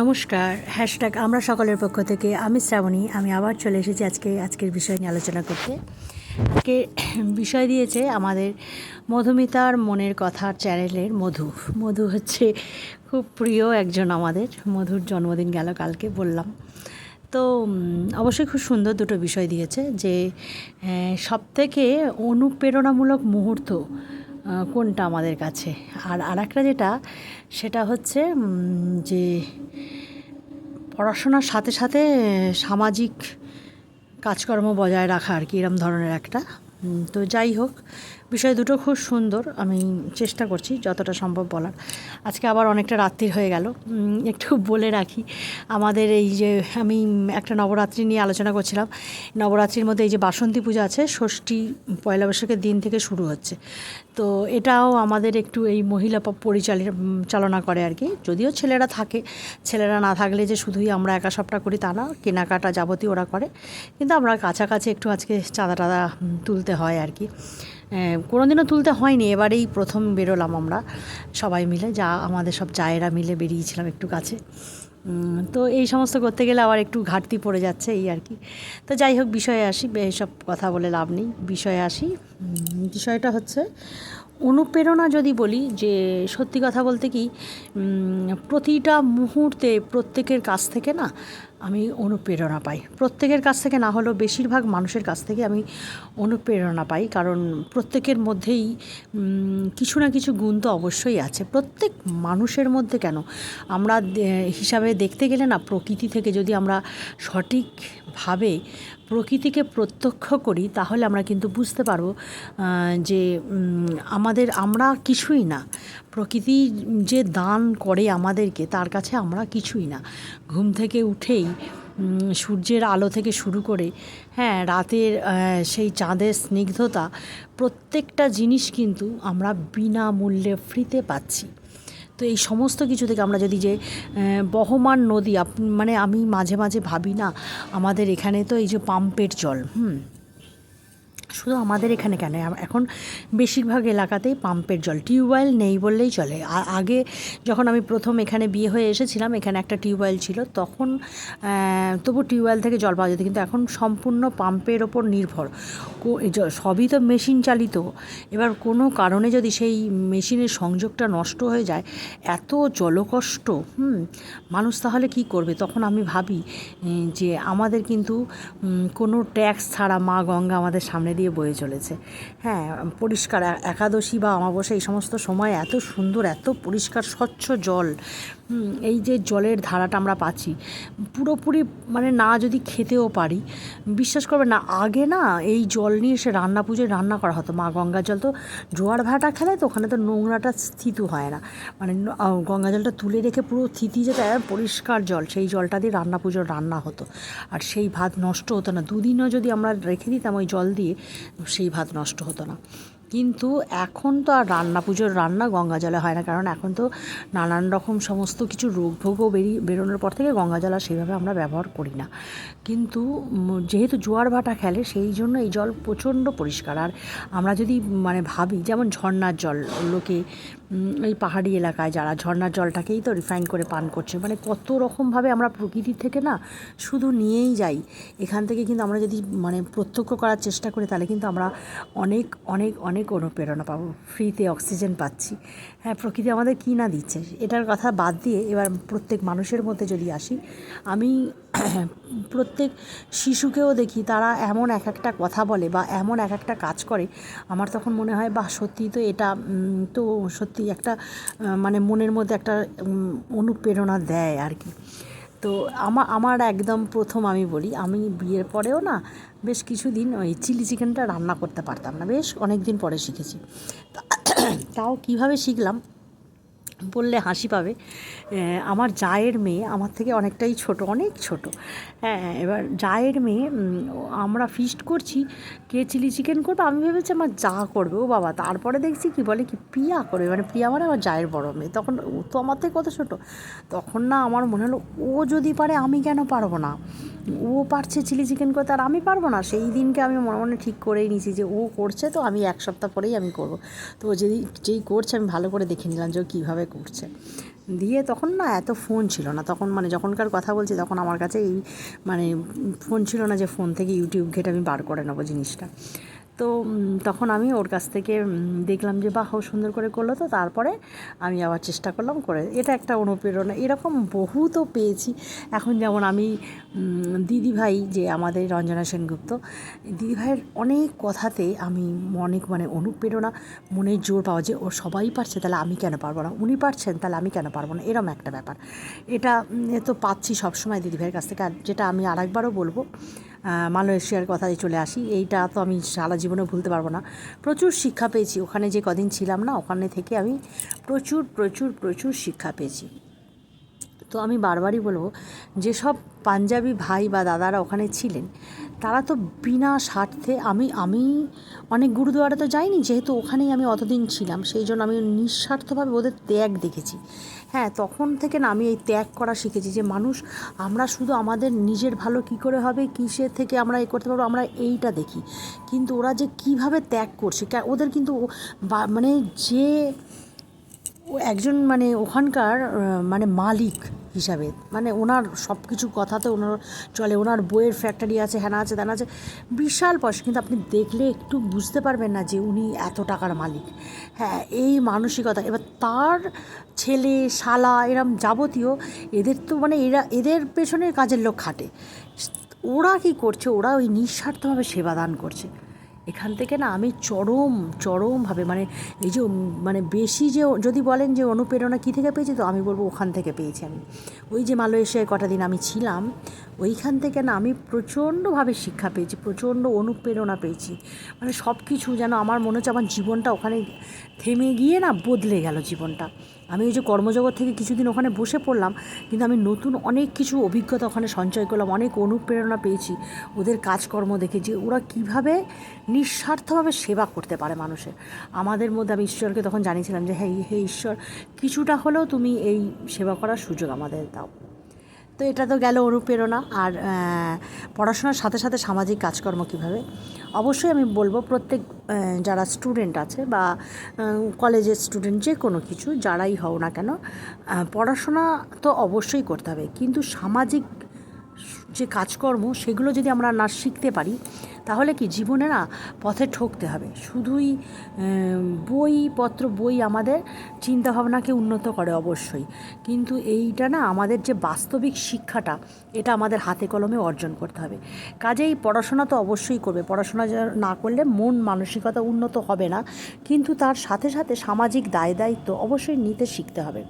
নমস্কার হ্যাশট্যাগ আমরা সকলের পক্ষ থেকে, আমি শ্রাবণী, আমি আবার চলে এসেছি আজকে, আজকের বিষয় নিয়ে আলোচনা করতে। আজকে বিষয় দিয়েছে আমাদের মধুমিতার মনের কথা চ্যানেলের মধু। মধু হচ্ছে খুব প্রিয় একজন আমাদের, মধুর জন্মদিন গেল কালকে বললাম। তো অবশ্যই খুব সুন্দর দুটো বিষয় দিয়েছে যে সবথেকে অনুপ্রেরণামূলক মুহূর্ত কোনটা আমাদের কাছে? আর আরেকটা যেটা, সেটা হচ্ছে যে পড়াশোনার সাথে সাথে সামাজিক কাজকর্ম বজায় রাখা আর কি, এরম ধরনের একটা। তো যাই হোক বিষয় দুটো খুব সুন্দর আমি চেষ্টা করছি যতটা সম্ভব বলার। আজকে আবার অনেকটা রাত্রির হয়ে গেল একটু বলে রাখি আমাদের এই যে আমি একটা নবরাত্রি নিয়ে আলোচনা করছিলাম নবরাত্রির মধ্যে এই যে বাসন্তী পূজা আছে ষষ্ঠী পয়লা বৈশাখের দিন থেকে শুরু হচ্ছে। তো এটাও আমাদের একটু এই মহিলা প- পরিচালি উম, চালনা করে আর কি। যদিও ছেলেরা থাকে ছেলেরা না থাকলে যে শুধুই আমরা একা সবটা করি তা না কেনাকাটা যাবতীয় ওরা করে কিন্তু আমরা কাছাকাছি একটু আজকে চাঁদা টাদা তুলতে হয় আর কি। কোনো দিনও তুলতে হয়নি, এবারেই প্রথম বেরোলাম আমরা সবাই মিলে। যা, আমাদের সব চায়েরা মিলে বেরিয়েছিলাম একটু কাছে। তো এই সমস্ত করতে গেলে আবার একটু ঘাটতি পড়ে যাচ্ছে এই আর কি। তো যাই হোক, বিষয়ে আসি এসব কথা বলে লাভ নেই। বিষয়ে আসি। বিষয়টা হচ্ছে, অনুপ্রেরণা যদি বলি, যে সত্যি কথা বলতে কি প্রতিটা মুহূর্তে প্রত্যেকের কাছ থেকে না আমি অনুপ্রেরণা পাই। প্রত্যেকের কাছ থেকে না হলেও বেশিরভাগ মানুষের কাছ থেকে আমি অনুপ্রেরণা পাই, কারণ প্রত্যেকের মধ্যেই কিছু না কিছু গুণ তো অবশ্যই আছে। প্রত্যেক মানুষের মধ্যে কেন? আমরা হিসাবে দেখতে গেলে না প্রকৃতি থেকে যদি আমরা সঠিকভাবে প্রকৃতিকে প্রত্যক্ষ করি, তাহলে আমরা কিন্তু বুঝতে পারব যে আমাদের, আমরা কিছুই না। প্রকৃতি যে দান করে আমাদেরকে, তার কাছে আমরা কিছুই না। ঘুম থেকে উঠেই সূর্যের আলো থেকে শুরু করে হ্যাঁ রাতের সেই চাঁদের স্নিগ্ধতা, প্রত্যেকটা জিনিস কিন্তু আমরা বিনামূল্যে ফ্রিতে পাচ্ছি। তো এই সমস্ত কিছু থেকে আমরা যদি যে বহমান নদী মানে আমি মাঝে মাঝে ভাবি না, আমাদের এখানে তো এই যে পাম্পের জল, হুম? শুধু আমাদের এখানে কেন? এখন বেশিরভাগ এলাকাতেই পাম্পের জল, টিউবওয়েল নেই বললেই চলে। আ- আগে যখন আমি প্রথম এখানে বিয়ে হয়ে এসেছিলাম, এখানে একটা টিউবওয়েল ছিল, তখন তবু টিউবওয়েল থেকে জল পাওয়া যেত, কিন্তু এখন সম্পূর্ণ পাম্পের ওপর নির্ভর। সবই তো মেশিন চালিত। এবার কোনো কারণে যদি সেই মেশিনের সংযোগটা নষ্ট হয়ে যায়, এত জলকষ্ট, হুম, মানুষ তাহলে কি করবে? তখন আমি ভাবি যে আমাদের কিন্তু কোনো ট্যাক্স ছাড়া মা গঙ্গা আমাদের সামনে দিয়ে বয়ে চলেছে। হ্যাঁ পরিষ্কার একাদশী বা অমাবস্যা এই সমস্ত সময় এত সুন্দর, এত পরিষ্কার, স্বচ্ছ জল। এই যে জলের ধারাটা আমরা পাচ্ছি, পুরোপুরি মানে না যদি খেতেও পারি, বিশ্বাস করবে না, আগে না এই জল নিয়ে এসে রান্না পুজোয় রান্না করা হতো। মা গঙ্গা জল তো জোয়ার ভাটা খেলে তো ওখানে তো নোংরাটা স্থিত হয় না। মানে গঙ্গা জলটা তুলে রেখে পুরো থিতি যেটা, পরিষ্কার জল, সেই জলটা দিয়ে রান্না পুজোর রান্না হতো। আর সেই ভাত নষ্ট হতো না। দুদিনও যদি আমরা রেখে দিতাম ওই জল দিয়ে, সেই ভাত নষ্ট হতো না। কিন্তু এখন তো আর রান্না, পুজোর রান্না গঙ্গা জলে হয় না। কারণ এখন তো নানান রকম সমস্ত কিছু রোগ ভোগও বেরিয়ে বেরোনোর পর থেকে গঙ্গা জল সেভাবে আমরা ব্যবহার করি না। কিন্তু যেহেতু জোয়ার ভাটা খেলে, সেই জন্য এই জল প্রচণ্ড পরিষ্কার। আর আমরা যদি মানে ভাবি, যেমন ঝর্নার জল, লোকে এই পাহাড়ি এলাকায় যারা ঝর্ণার জলটাকেই তো রিফাইন করে পান করছে মানে কত রকমভাবে আমরা প্রকৃতির থেকে না শুধু নিয়েই যাই। এখান থেকে কিন্তু আমরা যদি মানে প্রত্যক্ষ করার চেষ্টা করি, তাহলে কিন্তু আমরা অনেক অনেক অনেক অনুপ্রেরণা পাবো ফ্রিতে অক্সিজেন পাচ্ছি। হ্যাঁ প্রকৃতি আমাদের কী না দিচ্ছে? এটার কথা বাদ দিয়ে এবার প্রত্যেক মানুষের মধ্যে যদি আসি, আমি প্রত্যেক শিশুকেও দেখি, তারা এমন এক একটা কথা বলে বা এমন এক একটা কাজ করে। আমার তখন মনে হয়, বাহ সত্যি তো এটা তো সত্যি একটা মানে মনের মধ্যে একটা অনুপ্রেরণা দেয় আর কি। তো আমার আমার একদম প্রথম আমি বলি, আমি বিয়ের পরেও না বেশ কিছুদিন ওই চিলি চিকেনটা রান্না করতে পারতাম না, বেশ অনেক দিন পরে শিখেছি। তাও কীভাবে শিখলাম বললে হাসি পাবে। আমার জায়ের মেয়ে আমার থেকে অনেকটাই ছোট, অনেক ছোট। হ্যাঁ এবার জায়ের মেয়ে আমরা ফিস্ট করছি, কে চিলি চিকেন করবে? আমি ভেবেছি আমার যা করবে, ও বাবা। তারপরে দেখছি কি বলে কি প্রিয়া করবে মানে প্রিয়া মানে আমার জায়ের বড় মেয়ে। তখন ও তো আমার থেকে কত ছোট? তখন না আমার মনে হলো, ও যদি পারে আমি কেন পারব না? ও পারছে চিলি চিকেন করতে, আর আমি পারব না। সেই দিনকে আমি মনে মনে ঠিক করেই নিয়েছি যে, ও করছে তো আমি এক সপ্তাহ পরেই আমি করব। তো যেই যেই করছে আমি ভালো করে দেখে নিলাম যে ও কীভাবে করছে দিয়ে তখন না এত ফোন ছিল না। তখন মানে যখনকার কথা বলছি তখন আমার কাছে এই মানে ফোন ছিল না যে ফোন থেকে ইউটিউব ঘেটে আমি বার করে নেব জিনিসটা। তো তখন আমি ওর কাছ থেকে দেখলাম যে, বাহ সুন্দর করে করল। তো তারপরে আমি আবার চেষ্টা করলাম করে। এটা একটা অনুপ্রেরণা। এরকম বহু তো পেয়েছি। এখন যেমন আমি দিদিভাই যে, আমাদের রঞ্জনা সেনগুপ্ত, দিদিভাইয়ের অনেক কথাতে আমি অনেক মানে অনুপ্রেরণা মনের জোর পাওয়া যে, ও সবাই পারছে, তাহলে আমি কেন পারব না? উনি পারছেন, তাহলে আমি কেন পারব না? এরম একটা ব্যাপার। এটা তো পাচ্ছি সবসময় দিদিভাইয়ের কাছ থেকে। আর যেটা আমি আরেকবারও বলব মালয়েশিয়ার কথায় চলে আসি। এইটা তো আমি সারা জীবনে ভুলতে পারব না। প্রচুর শিক্ষা পেয়েছি। ওখানে যে কদিন ছিলাম না, ওখানে থেকে আমি প্রচুর প্রচুর প্রচুর শিক্ষা পেয়েছি। তো আমি বারবারই বলব, যেসব পাঞ্জাবি ভাই বা দাদারা ওখানে ছিলেন তারা তো বিনা স্বার্থে আমি আমি অনেক গুরুদুয়ারা তো যাইনি, যেহেতু ওখানেই আমি অতদিন ছিলাম, সেই জন্য আমি নিঃস্বার্থভাবে ওদের ত্যাগ দেখেছি। হ্যাঁ তখন থেকে না আমি এই ত্যাগ করা শিখেছি যে মানুষ, আমরা শুধু আমাদের নিজের ভালো কী করে হবে, কিসের থেকে আমরা এ করতে পারব, আমরা এইটা দেখি। কিন্তু ওরা যে কীভাবে ত্যাগ করছে ওদের কিন্তু মানে যে একজন মানে ওখানকার মানে মালিক হিসাবে। মানে ওনার সব কিছু কথাতে ওনার চলে, ওনার বইয়ের ফ্যাক্টরি আছে, হ্যানা আছে তেনা আছে, বিশাল পয়সা। কিন্তু আপনি দেখলে একটু বুঝতে পারবেন না যে উনি এত টাকার মালিক। হ্যাঁ এই মানসিকতা। এবার তার ছেলে, শালা, এরম যাবতীয়, এদের তো মানে এরা, এদের পেছনে কাজের লোক খাটে। ওরা কি করছে? ওরা ওই নিঃস্বার্থভাবে সেবা দান করছে। এখান থেকে না আমি চরম, চরমভাবে মানে এই যে মানে বেশি যে যদি বলেন যে অনুপ্রেরণা কী থেকে পেয়েছি, তো আমি বলব ওখান থেকে পেয়েছি আমি। ওই যে মালয়েশিয়ায় কটা দিন আমি ছিলাম, ওইখান থেকে না আমি প্রচণ্ডভাবে শিক্ষা পেয়েছি, প্রচণ্ড অনুপ্রেরণা পেয়েছি। মানে সব কিছু যেন আমার মনে হচ্ছে আমার জীবনটা ওখানে থেমে গিয়ে না বদলে গেল জীবনটা। আমি ওই যে কর্মজগৎ থেকে কিছুদিন ওখানে বসে পড়লাম, কিন্তু আমি নতুন অনেক কিছু অভিজ্ঞতা ওখানে সঞ্চয় করলাম, অনেক অনুপ্রেরণা পেয়েছি, ওদের কাজকর্ম দেখে যে ওরা কীভাবে নিঃস্বার্থভাবে সেবা করতে পারে মানুষের। আমাদের মধ্যে আমি ঈশ্বরকে তখন জানিয়েছিলাম যে হ্যাঁ হে ঈশ্বর, কিছুটা হলেও তুমি এই সেবা করার সুযোগ আমাদের দাও। তো এটা তো গেল অনুপ্রেরণা। আর পড়াশোনার সাথে সাথে সামাজিক কাজকর্ম কীভাবে? অবশ্যই আমি বলব প্রত্যেক যারা স্টুডেন্ট আছে বা কলেজের স্টুডেন্ট যে কোনো কিছু, যারাই হও না কেন পড়াশোনা তো অবশ্যই করতে হবে। কিন্তু সামাজিক যে কাজকর্ম, সেগুলো যদি আমরা না শিখতে পারি তাহলে কি জীবনে না পথে ঠকতে হবে? শুধুই বইপত্র বই আমাদের চিন্তাভাবনাকে উন্নত করে অবশ্যই। কিন্তু এইটা না আমাদের যে বাস্তবিক শিক্ষাটা, এটা আমাদের হাতে কলমে অর্জন করতে হবে। কাজেই পড়াশোনা তো অবশ্যই করবে। পড়াশোনা না করলে মন মানসিকতা উন্নত হবে না। কিন্তু তার সাথে সাথে সামাজিক দায় দায়িত্ব অবশ্যই নিতে শিখতে হবে।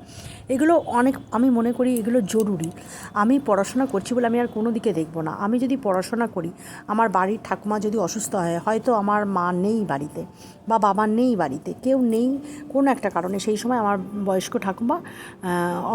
এগুলো অনেক, আমি মনে করি এগুলো জরুরি। আমি পড়াশোনা করছি বলে আমি আর কোনো দিকে দেখব না। আমি যদি পড়াশোনা করি, আমার বাড়ির ঠাকুমা যদি অসুস্থ হয়, হয়তো আমার মা নেই বাড়িতে বা বাবা নেই বাড়িতে, কেউ নেই কোনো একটা কারণে। সেই সময় আমার বয়স্ক ঠাকুমা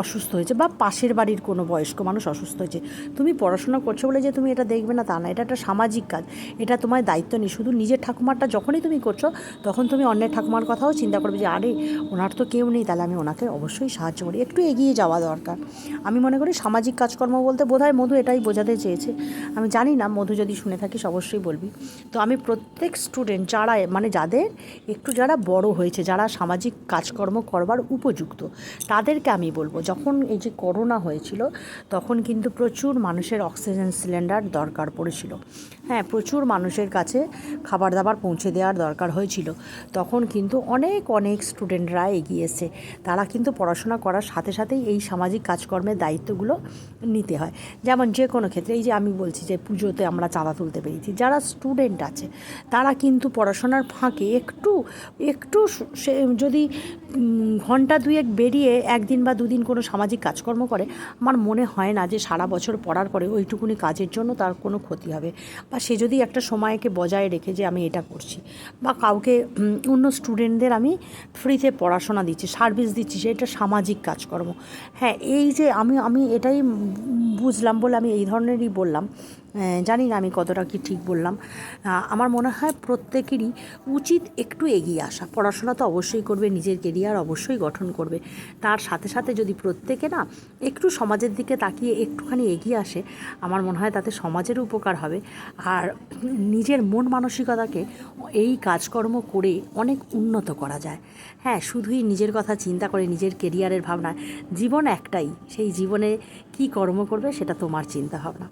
অসুস্থ হয়েছে বা পাশের বাড়ির কোনো বয়স্ক মানুষ অসুস্থ হয়েছে। তুমি পড়াশোনা করছ বলে যে তুমি এটা দেখবে না, তা না। এটা একটা সামাজিক কাজ। এটা তোমার দায়িত্ব নেই। শুধু নিজের ঠাকুমারটা যখনই তুমি করছ, তখন তুমি অন্যের ঠাকুমার কথাও চিন্তা করবে যে, আরে, ওনার তো কেউ নেই, তাহলে আমি ওনাকে অবশ্যই সাহায্য করি। একটু এগিয়ে যাওয়া দরকার। আমি মনে করি সামাজিক কাজকর্ম বলতে বোধহয় মধু এটাই বোঝাতে চেয়েছে। আমি জানি না, মধু যদি শুনে থাকিস, অবশ্যই বলবি। তো আমি প্রত্যেক স্টুডেন্ট যারা মানে যাদের একটু যারা বড় হয়েছে, যারা সামাজিক কাজকর্ম করবার উপযুক্ত, তাদেরকে আমি বলব, যখন এই যে করোনা হয়েছিল, তখন কিন্তু প্রচুর মানুষের অক্সিজেন সিলিন্ডার দরকার পড়েছিল। হ্যাঁ প্রচুর মানুষের কাছে খাবার দাবার পৌঁছে দেওয়ার দরকার হয়েছিল। তখন কিন্তু অনেক অনেক স্টুডেন্টরা এগিয়ে এসে তারা কিন্তু পড়াশোনা করার সাথে সাথেই এই সামাজিক কাজকর্মের দায়িত্বগুলো নিতে হয়। যেমন যে কোনো ক্ষেত্রে, এই যে আমি বলছি যে পুজোতে আমরা চাঁদা তুলতে পেরেছি। যারা স্টুডেন্ট আছে, তারা কিন্তু পড়াশোনার ফাঁকে একটু একটু সে যদি ঘণ্টা দুয়েক বেরিয়ে একদিন বা দুদিন কোনো সামাজিক কাজকর্ম করে, আমার মনে হয় না যে সারা বছর পড়ার পরে ওইটুকুনি কাজের জন্য তার কোনো ক্ষতি হবে। বা সে যদি একটা সময়কে বজায় রেখে যে আমি এটা করছি, বা কাউকে অন্য স্টুডেন্টদের আমি ফ্রিতে পড়াশোনা দিচ্ছি সার্ভিস দিচ্ছি সেটা সামাজিক কাজকর্ম। হ্যাঁ এই যে আমি আমি এটাই বুঝলাম বলে আমি এই ধরনেরই বললাম। জানি না আমি কতটা কি ঠিক বললাম। আমার মনে হয় প্রত্যেকেরই উচিত একটু এগিয়ে আসা। পড়াশোনা তো অবশ্যই করবে, নিজের কেরিয়ার অবশ্যই গঠন করবে। তার সাথে সাথে যদি প্রত্যেকে না একটু সমাজের দিকে তাকিয়ে একটুখানি এগিয়ে আসে, আমার মনে হয় তাতে সমাজের উপকার হবে। আর নিজের মন মানসিকতাকে এই কাজকর্ম করে অনেক উন্নত করা যায়। হ্যাঁ শুধুই নিজের কথা চিন্তা করে, নিজের কেরিয়ারের ভাবনা জীবন একটাই। সেই জীবনে কি কর্ম করবে সেটা তোমার চিন্তা ভাবনা।